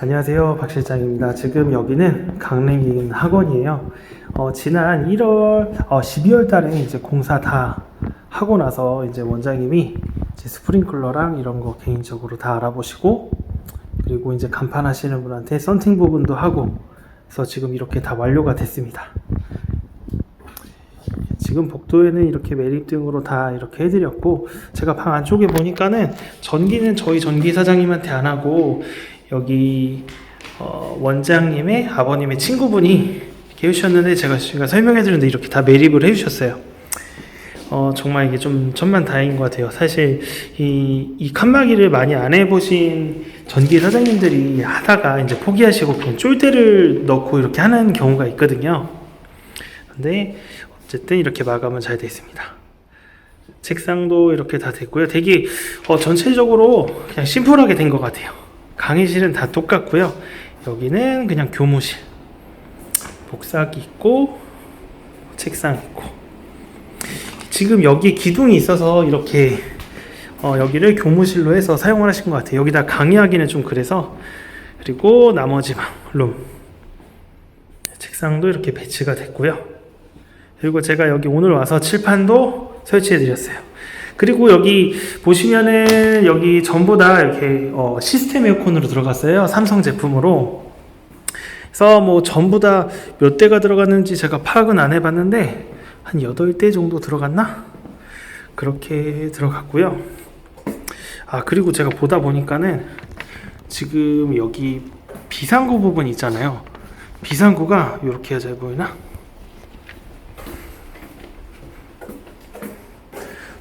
안녕하세요. 박 실장입니다. 지금 여기는 강릉인 학원이에요. 어, 지난 1월 어, 12월 달에 이제 공사 다 하고 나서 이제 원장님이 이제 스프링클러랑 이런 거 개인적으로 다 알아보시고 그리고 이제 간판 하시는 분한테 썬팅 부분도 하고 그래서 지금 이렇게 다 완료가 됐습니다. 지금 복도에는 이렇게 매립등으로 다 이렇게 해드렸고 제가 방 안쪽에 보니까는 전기는 저희 전기 사장님한테 안 하고 여기 어, 원장님의 아버님의 친구분이 계우셨는데 제가 제가 설명해 드렸는데 이렇게 다 매립을 해 주셨어요. 어, 정말 이게 좀 천만다행인 것 같아요. 사실 이, 이 칸막이를 많이 안 해보신 전기 사장님들이 하다가 이제 포기하시고 그냥 쫄대를 넣고 이렇게 하는 경우가 있거든요. 근데 어쨌든 이렇게 마감은 잘 됐습니다. 책상도 이렇게 다 됐고요. 되게 어, 전체적으로 그냥 심플하게 된 것 같아요. 강의실은 다 똑같고요. 여기는 그냥 교무실. 복사기 있고 책상 있고 지금 여기 기둥이 있어서 이렇게 어, 여기를 교무실로 해서 사용을 하신 것 같아요. 여기다 강의하기는 좀 그래서 그리고 나머지 방 룸. 책상도 이렇게 배치가 됐고요. 그리고 제가 여기 오늘 와서 칠판도 설치해 드렸어요. 그리고 여기 보시면은 여기 전부 다 이렇게 어, 시스템 에어컨으로 들어갔어요. 삼성 제품으로. 그래서 뭐 전부 다 몇 대가 들어갔는지 제가 파악은 안 해봤는데 한 8대 정도 들어갔나? 그렇게 들어갔고요. 아 그리고 제가 보다 보니까는 지금 여기 비상구 부분 있잖아요. 비상구가 이렇게 잘 보이나?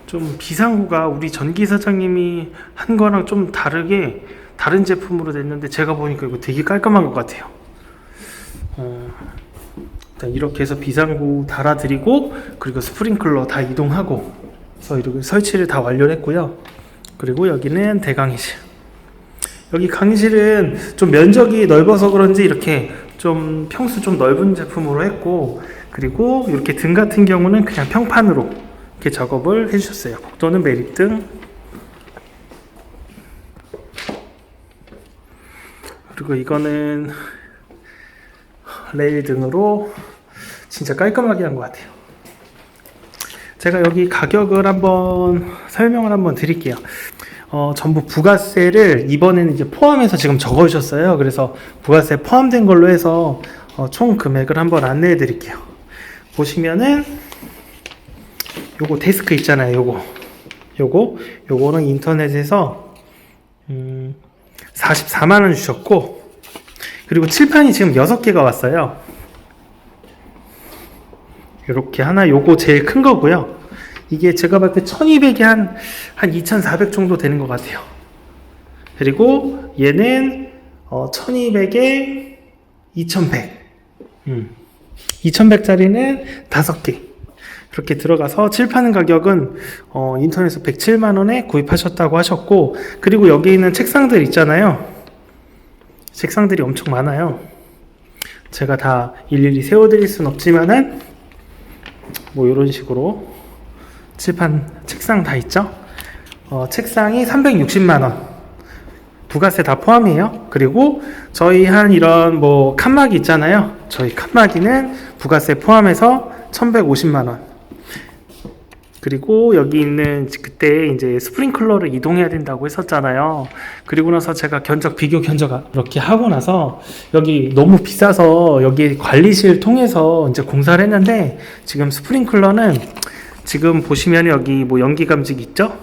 좀 비상구가 우리 전기 사장님이 한 거랑 좀 다르게 다른 제품으로 됐는데 제가 보니까 이거 되게 깔끔한 것 같아요. 어, 일단 이렇게 해서 비상구 달아드리고 그리고 스프링클러 다 이동하고 그래서 이렇게 설치를 다 완료했고요. 그리고 여기는 대강의실. 여기 강의실은 좀 면적이 넓어서 그런지 이렇게 좀 평수 좀 넓은 제품으로 했고 그리고 이렇게 등 같은 경우는 그냥 평판으로 이렇게 작업을 해주셨어요. 복도는 매립 등. 그리고 이거는 레일 등으로 진짜 깔끔하게 한 것 같아요. 제가 여기 가격을 한번 설명을 한번 드릴게요. 어, 전부 부가세를 이번에는 이제 포함해서 지금 적어 주셨어요. 그래서 부가세 포함된 걸로 해서 어, 총 금액을 한번 안내해 드릴게요. 보시면은 요거 데스크 있잖아요. 요거. 요거. 요거는 인터넷에서 음, 44만 원 주셨고 그리고 칠판이 지금 6개가 왔어요. 이렇게 하나 요거 제일 큰 거고요. 이게 제가 봤을 때 1200이 한, 한 2400 정도 되는 것 같아요. 그리고 얘는 어, 1200에 2100. 음. 2100짜리는 5개. 그렇게 들어가서 칠판 가격은 어, 인터넷에서 107만 원에 구입하셨다고 하셨고 그리고 여기 있는 책상들 있잖아요. 책상들이 엄청 많아요. 제가 다 일일이 세워드릴 순 없지만은 뭐 이런 식으로 칠판 책상 다 있죠. 어, 책상이 360만 원. 부가세 다 포함이에요. 그리고 저희 한 이런 뭐 칸막이 있잖아요. 저희 칸막이는 부가세 포함해서 1,150만 원. 그리고 여기 있는 그때 이제 스프링클러를 이동해야 된다고 했었잖아요. 그리고 나서 제가 견적 비교 견적 이렇게 하고 나서 여기 너무 비싸서 여기 관리실 통해서 이제 공사를 했는데 지금 스프링클러는 지금 보시면 여기 뭐 연기 감지기 있죠?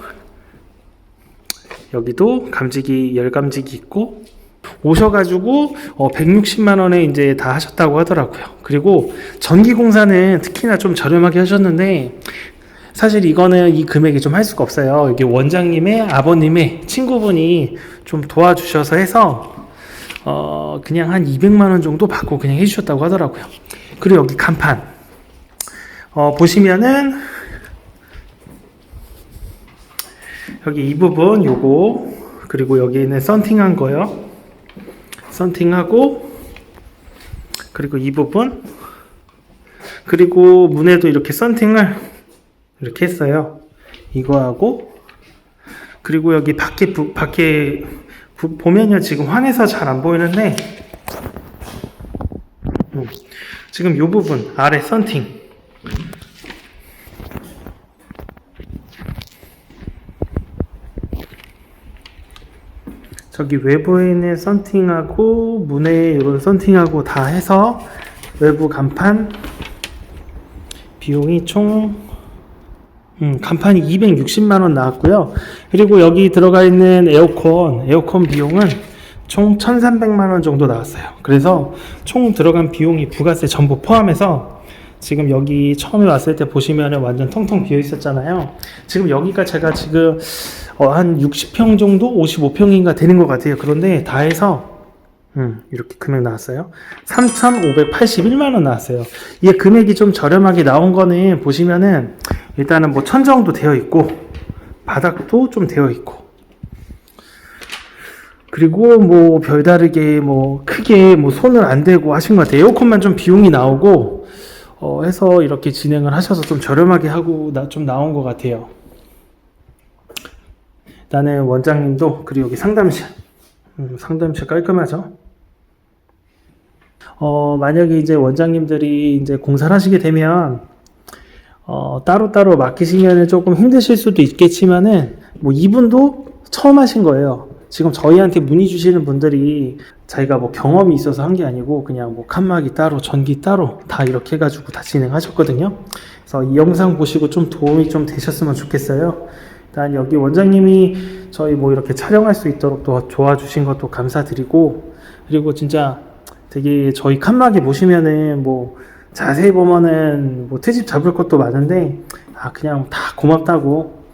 여기도 감지기 열 감지기 있고 오셔가지고 어 160만 원에 이제 다 하셨다고 하더라고요. 그리고 전기 공사는 특히나 좀 저렴하게 하셨는데 사실 이거는 이 금액이 좀 할 수가 없어요. 이게 원장님의 아버님의 친구분이 좀 도와주셔서 해서 어 그냥 한 200만 원 정도 받고 그냥 해주셨다고 하더라고요. 그리고 여기 간판 어 보시면은 여기 이 부분 요거 그리고 여기 있는 썬팅한 거요. 썬팅하고 그리고 이 부분 그리고 문에도 이렇게 썬팅을 이렇게 했어요. 이거하고 그리고 여기 밖에 부, 밖에 부- 보면요 지금 환해서 잘 안 보이는데 음, 지금 이 부분 아래 썬팅 저기 외부에 있는 썬팅하고 문에 이런 썬팅하고 다 해서 외부 간판 비용이 총 음, 간판이 260만 원 나왔고요. 그리고 여기 들어가 있는 에어컨 에어컨 비용은 총 1,300만 원 정도 나왔어요. 그래서 총 들어간 비용이 부가세 전부 포함해서 지금 여기 처음에 왔을 때 보시면은 완전 텅텅 비어 있었잖아요. 지금 여기가 제가 지금 어, 한 60평 정도, 55평인가 되는 것 같아요. 그런데 다 해서 음, 이렇게 금액 나왔어요. 3,581만 원 나왔어요. 이게 금액이 좀 저렴하게 나온 거는 보시면은 일단은 뭐 천정도 되어 있고 바닥도 좀 되어 있고 그리고 뭐 별다르게 뭐 크게 뭐 손을 안 대고 하신 것 같아요. 에어컨만 좀 비용이 나오고 어, 해서 이렇게 진행을 하셔서 좀 저렴하게 하고 나, 좀 나온 것 같아요. 나는 원장님도 그리고 여기 상담실 음, 상담실 깔끔하죠. 어, 만약에 이제 원장님들이 이제 공사를 하시게 되면 어, 따로따로 맡기시면 조금 힘드실 수도 있겠지만은 뭐 이분도 처음 하신 거예요. 지금 저희한테 문의 주시는 분들이 자기가 뭐 경험이 있어서 한 게 아니고 그냥 뭐 칸막이 따로 전기 따로 다 이렇게 해가지고 다 진행하셨거든요. 그래서 이 영상 보시고 좀 도움이 좀 되셨으면 좋겠어요. 일단 여기 원장님이 저희 뭐 이렇게 촬영할 수 있도록 또 도와주신 것도 감사드리고 그리고 진짜 되게 저희 칸막이 보시면은 뭐 자세히 보면은 뭐 트집 잡을 것도 많은데 아 그냥 다 고맙다고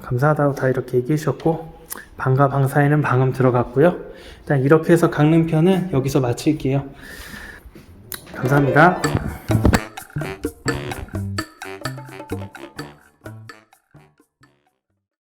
감사하다고 다 이렇게 얘기해 주셨고 방과 방사에는 방음 들어갔고요. 일단 이렇게 해서 강릉편은 여기서 마칠게요. 감사합니다.